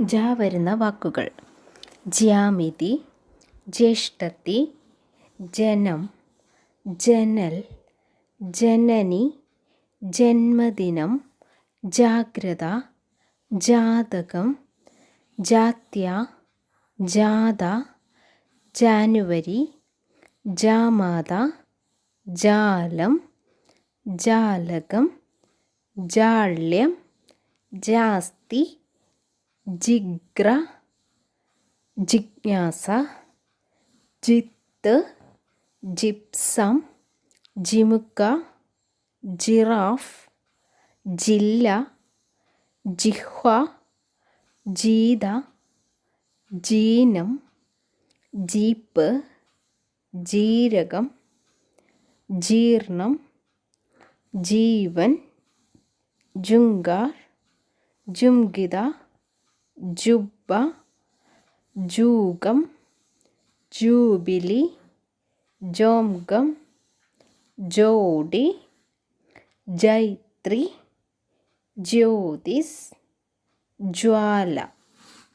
ജ വരുന്ന വാക്കുകൾ. ജ്യാമിതി ജ്യേഷ്ഠത്തി ജനം ജനൽ ജനനി ജന്മദിനം ജാഗ്രത ജാതകം ജാത്യ ജാഥ ജാനുവരി ജാമാത ജാലം ജാലകം ജാള്യം ജാസ്തി ജിഗ്ര ജിജ്ഞാസ ജിത്ത് ജിപ്സം ജിമുക്ക ജിറാഫ് ജില്ല ജിഹ്വ ജീത ജീനം ജീപ്പ് ജീരകം ജീർണം ജീവൻ ജുങ്കാർ ജുംഗിത ജുബ്ബ ജൂകം ജൂബിലി ജോംഗം ജോഡി ജൈത്രി ജ്യോതിസ് ജ്വാല.